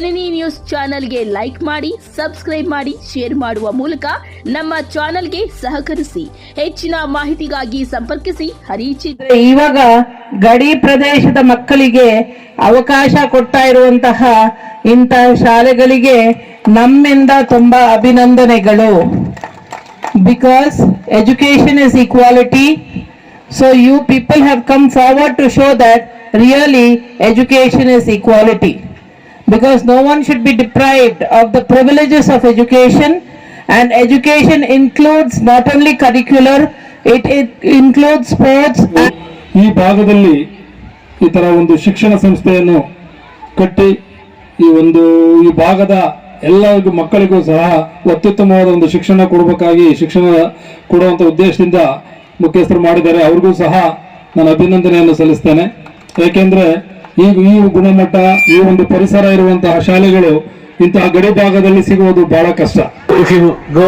ಜನನಿ news ಚಾನೆಲ್ಗೆ like ಮಾಡಿ, subscribe ಮಾಡಿ, ಶೇರ್ ಮಾಡುವ ಮೂಲಕ ನಮ್ಮ ಚಾನೆಲ್ಗೆ ಸಹಕರಿಸಿ, ಹೆಚ್ಚಿನ ಮಾಹಿತಿಗಾಗಿ ಸಂಪರ್ಕಿಸಿ ಹರಿಚಿತ್ರ ಇವಾಗ ಗಡಿ ಪ್ರದೇಶದ ಮಕ್ಕಳಿಗೆ ಅವಕಾಶ ಕೊಡ್ತಾ ಇರುವಂತಹ ಇಂತಹ ಶಾಲೆಗಳಿಗೆ ನಮ್ಮಿಂದ ತುಂಬಾ ಅಭಿನಂದನೆಗಳು. Because education is equality so you people have come forward to show that really education is equality because no one should be deprived of the privileges of education and education includes not only curricular it, it includes sports ಈ ಭಾಗದಲ್ಲಿ ಈ ತರ ಒಂದು ಶಿಕ್ಷಣ ಸಂಸ್ಥೆಯನ್ನು ಕಟ್ಟಿ ಈ ಒಂದು ಈ ಭಾಗದ ಎಲ್ಲ ಮಕ್ಕಳಿಗೂ ಸಹ ಅತ್ಯುತ್ತಮವಾದ ಒಂದು ಶಿಕ್ಷಣ ಕೊಡಬೇಕಾಗಿ ಶಿಕ್ಷಣ ಕೊಡುವಂತ ಉದ್ದೇಶದಿಂದ ಮುಖ್ಯಸ್ಥರು ಮಾಡಿದ್ದಾರೆ ಅವ್ರಿಗೂ ಸಹ ನಾನು ಅಭಿನಂದನೆಯನ್ನು ಸಲ್ಲಿಸ್ತೇನೆ ಏಕೆಂದ್ರೆ ಈ ಈ ಗುಣಮಟ್ಟ, ಈ ಒಂದು ಪರಿಸರ ಇರುವಂತಹ ಶಾಲೆಗಳು ಇಂತಹ ಗಡಿ ಭಾಗದಲ್ಲಿ ಸಿಗುವುದು ಬಹಳ ಕಷ್ಟ. ಗೋ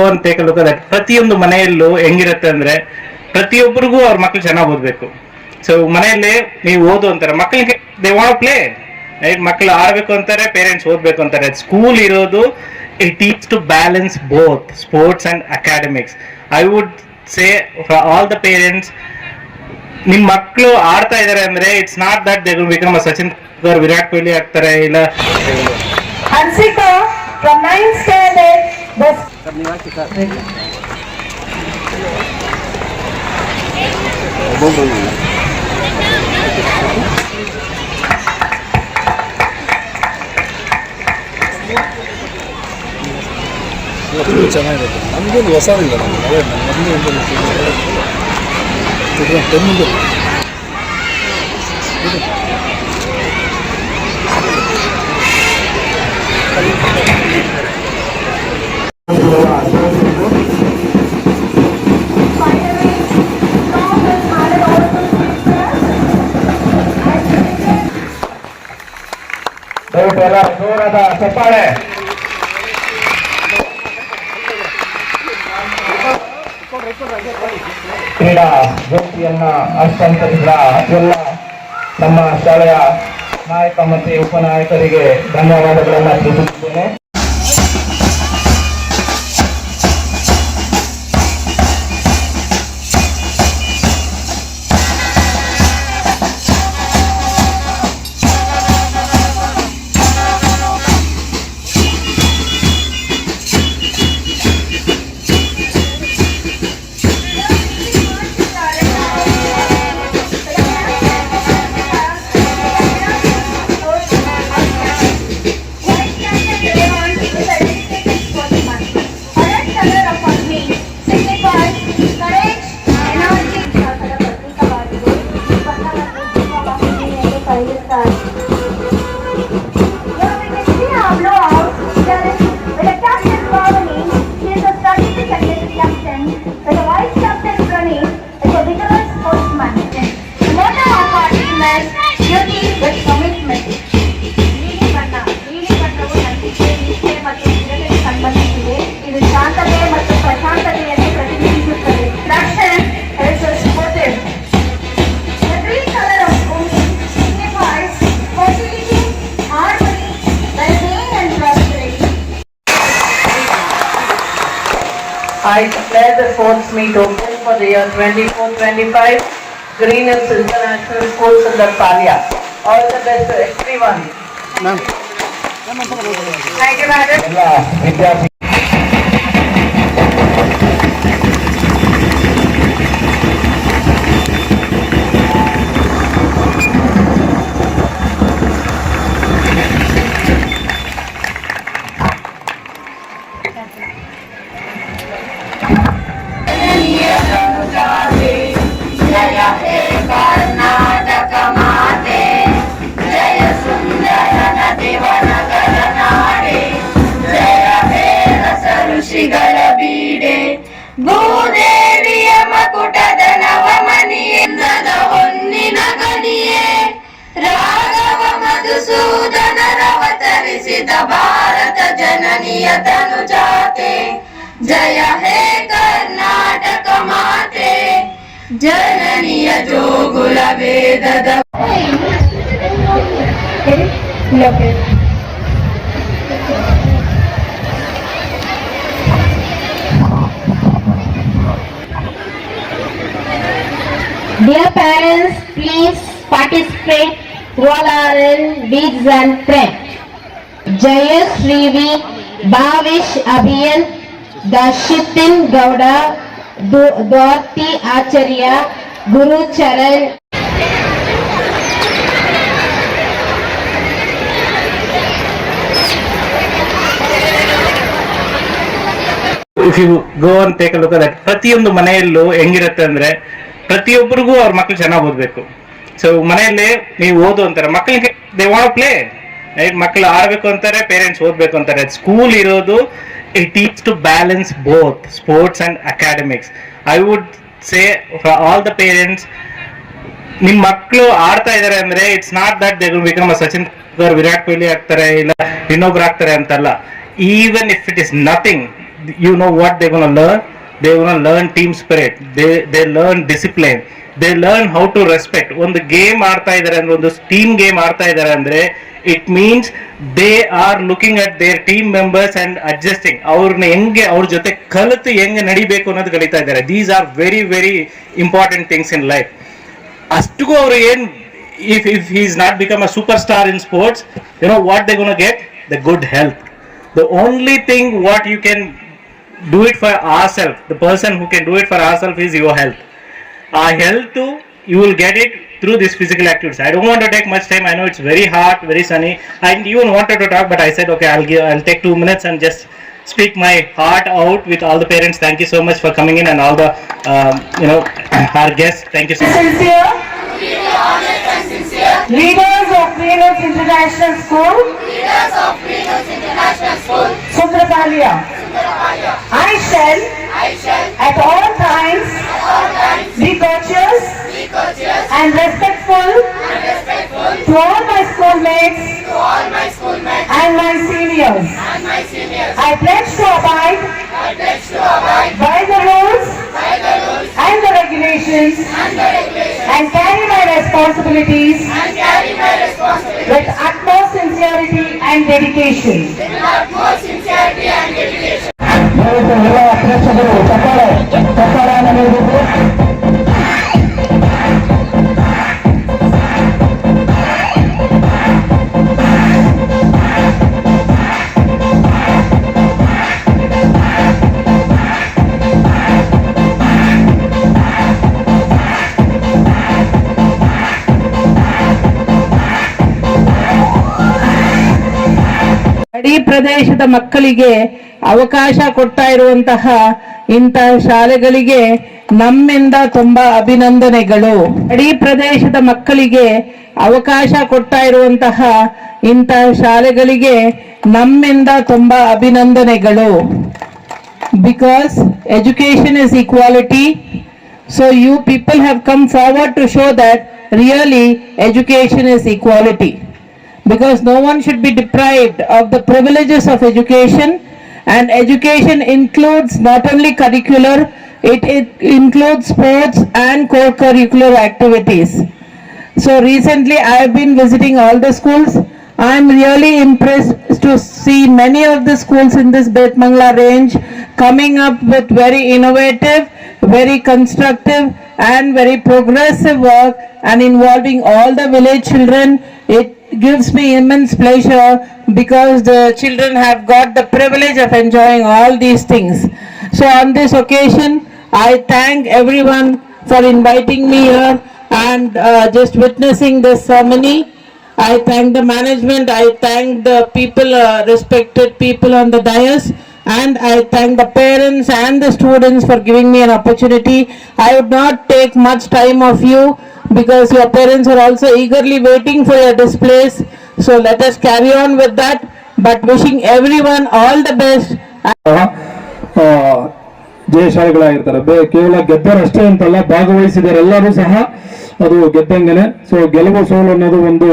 ಪ್ರತಿಯೊಂದು ಮನೆಯಲ್ಲೂ ಹೆಂಗಿರುತ್ತೆ ಅಂದ್ರೆ ಪ್ರತಿಯೊಬ್ಬರಿಗೂ ಅವ್ರ ಮಕ್ಳು ಚೆನ್ನಾಗಿ ಓದ್ಬೇಕು. ಸೊ ಮನೆಯಲ್ಲಿ ನೀವು ಓದು ಅಂತಾರೆ. ಮಕ್ಕಳಿಗೆ ದೇ ವಾಂಟ್ ಪ್ಲೇ ರೈಟ್ ಮಕ್ಕಳು ಆಡ್ಬೇಕು ಅಂತಾರೆ ಪೇರೆಂಟ್ಸ್ ಓದ್ಬೇಕು ಅಂತಾರೆ. ಸ್ಕೂಲ್ ಇರೋದು it teach to balance both sports and academics I would say for all the parents ನಿಮ್ ಮಕ್ಕಳು ಆಡ್ತಾ ಇದಾರೆ ಅಂದ್ರೆ it's not that they become Sachin Tendulkar Virat Kohli ಆಗ್ತಾರೆ ಇಲ್ಲ. Hansika from 9th standard bus ಚೆನ್ನಾಗಿರುತ್ತೆ ನಮಗೇನು ಹೊಸದಿಲ್ಲ ನಮಗೆ. ಅದೇ ನಮಗೆ ಒಂದು ಟೆನ್ನಿಂದು ದಯವಿಟ್ಟು ಜೋರಾದ ಚಪ್ಪಾಳೆ ಕ್ರೀಡಾ ಜ್ಯೋತಿಯನ್ನ ಹಸ್ತಾಂತರಿಸಿದ ಎಲ್ಲ ನಮ್ಮ ಶಾಲೆಯ ನಾಯಕ ಮತ್ತು ಉಪನಾಯಕರಿಗೆ ಧನ್ಯವಾದಗಳನ್ನು ತಿಳಿಸುತ್ತಿದ್ದೇನೆ. brasileira, I declare the sports meet open for the year 24-25 Green Hills International School Sundarpalia. All the best to everyone. Thank you, madam. ಭೂದೇವಿಯ ಮಕುಟದ ನವಮಣಿಯಂದದ ಹೊನ್ನಿನ ಗಣಿಯೇ Raghava ಮಧುಸೂದನರವತರಿಸಿದ Bharat ಜನನಿಯ ತನುಜಾತೆ ಜಯ ಹೇ ಕರ್ನಾಟಕ ಮಾತೆ ಜನನಿಯ ಜೋಗುಲ ವೇದದ Dear parents, please participate in bids and threat. Jayas Rivi, Bhavish Abhiyan, Dashitin Gowda, Du- Acharya, Guru Charan, if you go and take look that ಪ್ರತಿಯೊಂದು ಮನೆಯಲ್ಲೂ ಹೆಂಗಿರುತ್ತೆ ಅಂದ್ರೆ ಪ್ರತಿಯೊಬ್ಬರಿಗೂ ಅವ್ರ ಮಕ್ಳು ಚೆನ್ನಾಗಿ ಓದ್ಬೇಕು. ಸೊ ಮನೆಯಲ್ಲಿ ನೀವು ಓದು ಅಂತಾರೆ. ಮಕ್ಕಳಿಗೆ ದೇ ವಾಂಟ್ ಪ್ಲೇ ರೈಟ್ ಮಕ್ಕಳು ಆಡ್ಬೇಕು ಅಂತಾರೆ ಪೇರೆಂಟ್ಸ್ ಓದ್ಬೇಕು ಅಂತಾರೆ. ಸ್ಕೂಲ್ ಇರೋದು it teach to balance both sports and academics I would say for all the parents ನಿಮ್ ಮಕ್ಕಳು ಆಡ್ತಾ ಇದಾರೆ ಅಂದ್ರೆ it's not that they become Sachin Tendulkar Virat Kohli ಆಗ್ತಾರೆ, ಇಲ್ಲ ಇನ್ನೊಬ್ರು ಆಗ್ತಾರೆ ಅಂತಲ್ಲ. Even if it is nothing you know what they gonna learn they gonna learn team spirit they they learn discipline they learn how to respect ಒಂದು game ಆಡ್ತಾ ಇದ್ದಾರೆ ಅಂದ್ರೆ, ಒಂದು ಟೀಮ್ ಗೇಮ್ ಆಡ್ತಾ ಇದ್ದಾರೆ ಅಂದ್ರೆ it means they are looking at their team members and adjusting ಅವ್ರನ್ನ ಹೆಂಗೆ, ಅವ್ರ ಜೊತೆ ಕಲಿತು ಹೆಂಗೆ ನಡಿಬೇಕು ಅನ್ನೋದು ಕಲಿತಾ ಇದ್ದಾರೆ these are very very important things in life ಅಷ್ಟಿಗೂ ಅವ್ರು ಏನ್ if if is not become a super star in sports you know what they gonna get the good health the only thing what you can do it for ourselves. The person who can do it for ourselves is your health. Our health, too, you will get it through these physical activities. I don't want to take much time. I know it's very hot, very sunny. I even wanted to talk, but I said, okay, I'll give, I'll take two minutes and just speak my heart out with all the parents. Thank you so much for coming in and all the, um, you know, our guests. Thank you so much. Sincere. Leaders of Venus International School. Leaders of Venus International School. Sutrapalia. I shall, I shall at all times, at all times be, courteous be and respectful, and respectful to all my schoolmates, to all my schoolmates and, my seniors. and my seniors. I pledge to abide, I pledge to abide by the rules, by the rules and the regulations, and, the regulations and, carry my responsibilities and carry my responsibilities with utmost sincerity and dedication. With utmost sincerity and dedication. ಪ್ರದೇಶದ ಮಕ್ಕಳಿಗೆ ಅವಕಾಶ ಕೊಡ್ತಾ ಇರುವಂತಹ ಇಂತಹ ಶಾಲೆಗಳಿಗೆ ನಮ್ಮಿಂದ ತುಂಬಾ ಅಭಿನಂದನೆಗಳು ಗಡಿ ಪ್ರದೇಶದ ಮಕ್ಕಳಿಗೆ ಅವಕಾಶ ಕೊಡ್ತಾ ಇರುವಂತಹ ಇಂತಹ ಶಾಲೆಗಳಿಗೆ ನಮ್ಮಿಂದ ತುಂಬಾ ಅಭಿನಂದನೆಗಳು because education is equality so you people have come forward to show that really education is equality. Because no one should be deprived of the privileges of education and education includes not only curricular, it, it includes sports and co-curricular activities. So recently I have been visiting all the schools. I am really impressed to see many of the schools in this Betmangla range coming up with very innovative, very constructive and very progressive work and involving all the village children. It gives me immense pleasure because the children have got the privilege of enjoying all these things. So on this occasion, I thank everyone for inviting me here and uh, just witnessing this ceremony. I thank the management, I thank the people, uh, respected people on the dais, and I thank the parents and the students for giving me an opportunity. I would not take much time of you because your parents are also eagerly waiting for your displays. So let us carry on with that, but wishing everyone all the best. ಜಯಶಾಲಿಗಳಾಗಿರ್ತಾರೆ ಬೇ ಕೇವಲ ಗೆದ್ದರಷ್ಟೇ ಅಂತಲ್ಲ ಭಾಗವಹಿಸಿದರೆ ಎಲ್ಲರೂ ಸಹ ಅದು ಗೆದ್ದಂಗೆನೆ so ಗೆಲುವು ಸೋಲು ಅನ್ನೋದು ಒಂದು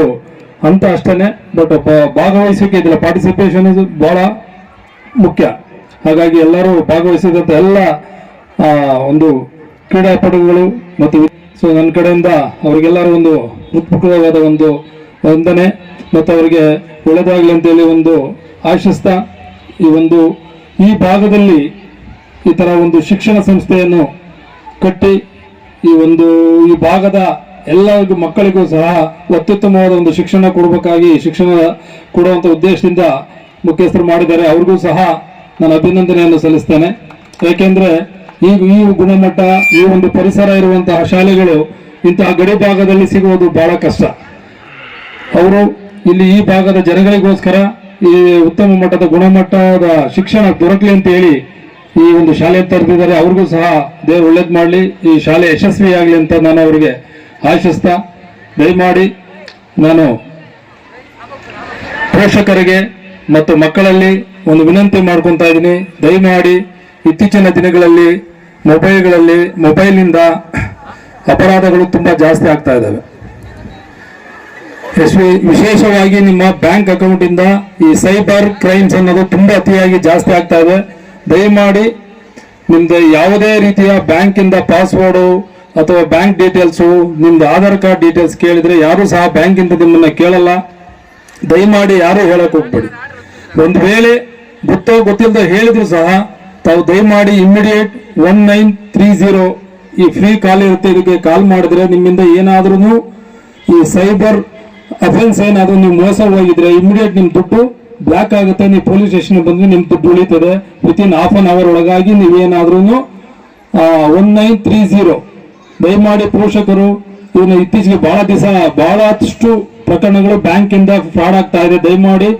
ಹಂತ ಅಷ್ಟೇನೆ ಬಟ್ ಭಾಗವಹಿಸೋಕೆ ಇದರ ಪಾರ್ಟಿಸಿಪೇಷನ್ ಬಹಳ ಮುಖ್ಯ. ಹಾಗಾಗಿ ಎಲ್ಲರೂ ಭಾಗವಹಿಸಿದಂಥ ಎಲ್ಲ ಒಂದು ಕ್ರೀಡಾಪಟುಗಳು ಮತ್ತು ಸೊ ನನ್ನ ಕಡೆಯಿಂದ ಅವರಿಗೆಲ್ಲರೂ ಒಂದು ಉತ್ಪುಖವಾದ ಒಂದು ವಂದನೆ ಮತ್ತು ಅವರಿಗೆ ಒಳ್ಳೇದಾಗಲಿ ಅಂತೇಳಿ ಒಂದು ಆಶಿಸ್ತಾ. ಈ ಒಂದು, ಈ ಭಾಗದಲ್ಲಿ ಈ ಥರ ಒಂದು ಶಿಕ್ಷಣ ಸಂಸ್ಥೆಯನ್ನು ಕಟ್ಟಿ, ಈ ಒಂದು, ಈ ಭಾಗದ ಎಲ್ಲರಿಗೂ ಮಕ್ಕಳಿಗೂ ಸಹ ಅತ್ಯುತ್ತಮವಾದ ಒಂದು ಶಿಕ್ಷಣ ಕೊಡಬೇಕಾಗಿ, ಶಿಕ್ಷಣ ಕೊಡುವಂಥ ಉದ್ದೇಶದಿಂದ ಮುಖ್ಯಸ್ಥರು ಮಾಡಿದ್ದಾರೆ. ಅವ್ರಿಗೂ ಸಹ ನಾನು ಅಭಿನಂದನೆಯನ್ನು ಸಲ್ಲಿಸ್ತೇನೆ. ಯಾಕೆಂದ್ರೆ ಈ ಈ ಗುಣಮಟ್ಟ, ಈ ಒಂದು ಪರಿಸರ ಇರುವಂತಹ ಶಾಲೆಗಳು ಇಂತಹ ಗಡಿ ಭಾಗದಲ್ಲಿ ಸಿಗುವುದು ಬಹಳ ಕಷ್ಟ. ಅವರು ಇಲ್ಲಿ ಈ ಭಾಗದ ಜನಗಳಿಗೋಸ್ಕರ ಈ ಉತ್ತಮ ಮಟ್ಟದ ಗುಣಮಟ್ಟದ ಶಿಕ್ಷಣ ದೊರಕಲಿ ಅಂತ ಹೇಳಿ ಈ ಒಂದು ಶಾಲೆ ತೆರೆದಿದ್ದಾರೆ. ಅವ್ರಿಗೂ ಸಹ ದೇವರು ಒಳ್ಳೇದು ಮಾಡಲಿ. ಈ ಶಾಲೆ ಯಶಸ್ವಿಯಾಗಲಿ ಅಂತ ನಾನು ಅವರಿಗೆ ಆಶಿಸ್ತಾ, ದಯಮಾಡಿ ನಾನು ಪೋಷಕರಿಗೆ ಮತ್ತು ಮಕ್ಕಳಲ್ಲಿ ಒಂದು ವಿನಂತಿ ಮಾಡ್ಕೊತಾ ಇದ್ದೀನಿ. ದಯಮಾಡಿ ಇತ್ತೀಚಿನ ದಿನಗಳಲ್ಲಿ ಮೊಬೈಲ್ಗಳಲ್ಲಿ, ಮೊಬೈಲ್ನಿಂದ ಅಪರಾಧಗಳು ತುಂಬ ಜಾಸ್ತಿ ಆಗ್ತಾ ಇದ್ದಾವೆ. ವಿಶೇಷವಾಗಿ ನಿಮ್ಮ ಬ್ಯಾಂಕ್ ಅಕೌಂಟ್ ಇಂದ ಈ ಸೈಬರ್ ಕ್ರೈಮ್ಸ್ ಅನ್ನೋದು ತುಂಬಾ ಅತಿಯಾಗಿ ಜಾಸ್ತಿ ಆಗ್ತಾ ಇದೆ. ದಯಮಾಡಿ ನಿಮ್ದು ಯಾವುದೇ ರೀತಿಯ ಬ್ಯಾಂಕ್ ಇಂದ ಪಾಸ್ವರ್ಡು ಅಥವಾ ಬ್ಯಾಂಕ್ ಡೀಟೇಲ್ಸು, ನಿಮ್ದು ಆಧಾರ್ ಕಾರ್ಡ್ ಡೀಟೇಲ್ಸ್ ಕೇಳಿದ್ರೆ ಯಾರು ಸಹ ಬ್ಯಾಂಕ್ ಇಂದ ನಿಮ್ಮನ್ನ ಕೇಳಲ್ಲ. ದಯಮಾಡಿ ಯಾರೂ ಹೇಳಕ್ ಹೋಗ್ಬೇಡಿ. ಒಂದು ವೇಳೆ ಗೊತ್ತೋ ಗೊತ್ತಿಲ್ಲದೆ ಹೇಳಿದ್ರು ಸಹ, ತಾವು ದಯಮಾಡಿ immediate one nine three zero ಈ ಫ್ರೀ ಕಾಲ್ ಇರುತ್ತೆ, ಇದಕ್ಕೆ ಕಾಲ್ ಮಾಡಿದ್ರೆ ನಿಮ್ಮಿಂದ ಏನಾದ್ರೂ ಈ ಸೈಬರ್ ಅಫೆನ್ಸ್ ಏನಾದ್ರು ನೀವು ಮೋಸ ಹೋಗಿದ್ರೆ ಇಮಿಡಿಯೇಟ್ ನಿಮ್ಮ ದುಡ್ಡು ಬ್ಲಾಕ್ ಆಗುತ್ತೆ, ನೀವು ಪೊಲೀಸ್ ಸ್ಟೇಷನ್ ಬಂದ್ರೆ ನಿಮ್ಮ ದುಡ್ಡು ಉಳಿತದೆ. Within half an hour ಒಳಗಾಗಿ ನೀವೇನಾದ್ರೂ ಒನ್ ನೈನ್ ತ್ರೀ ಜೀರೋ ದಯಮಾಡಿ ಪೋಷಕರು, ಇವನು ಇತ್ತೀಚೆಗೆ ಬಹಳ ದಿವಸ ಬಹಳಷ್ಟು ಪ್ರಕರಣಗಳು ಬ್ಯಾಂಕ್ ಇಂದ ಫ್ರಾಡ್ ಆಗ್ತಾ ಇದೆ. ದಯಮಾಡಿ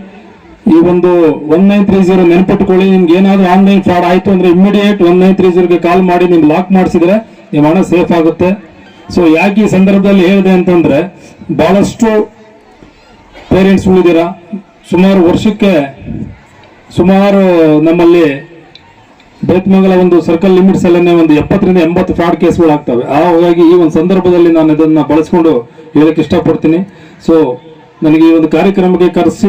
ಈ ಒಂದು ಒನ್ ನೈನ್ ತ್ರೀ ಜೀರೋ ನೆನ್ಪಿಟ್ಕೊಳ್ಳಿ, ನಿಮ್ಗೆ ಏನಾದ್ರು ಆನ್ಲೈನ್ ಫ್ರಾಡ್ ಆಯ್ತು ಅಂದ್ರೆ ಇಮಿಡಿಯೇಟ್ ಒನ್ ನೈನ್ ತ್ರೀ ಜೀರೋಗೆ ಕಾಲ್ ಮಾಡಿ ನಿಮ್ ಲಾಕ್ ಮಾಡಿಸಿದ್ರೆ ನಿಮ್ಮ ಹಣ ಸೇಫ್ ಆಗುತ್ತೆ. ಸೊ ಯಾಕೆ ಈ ಸಂದರ್ಭದಲ್ಲಿ ಹೇಳಿದೆ ಅಂತಂದ್ರೆ, ಬಹಳಷ್ಟು ಪೇರೆಂಟ್ಸ್ ಉಳಿದಿರ? ಸುಮಾರು ವರ್ಷಕ್ಕೆ ಸುಮಾರು ನಮ್ಮಲ್ಲಿ ಬೇತ್ಮಂಗಲ ಒಂದು ಸರ್ಕಲ್ ಲಿಮಿಟ್ಸ್ ಅಲ್ಲೇ ಒಂದು ಎಪ್ಪತ್ತರಿಂದ ಎಂಬತ್ತು ಫ್ರಾಡ್ ಕೇಸ್ಗಳು ಆಗ್ತವೆ. ಹಾಗಾಗಿ ಈ ಒಂದು ಸಂದರ್ಭದಲ್ಲಿ ನಾನು ಇದನ್ನ ಬಳಸ್ಕೊಂಡು ಹೇಳಕ್ ಇಷ್ಟಪಡ್ತೀನಿ. ಸೊ ನನಗೆ ಈ ಒಂದು ಕಾರ್ಯಕ್ರಮಕ್ಕೆ ಕರೆಸಿ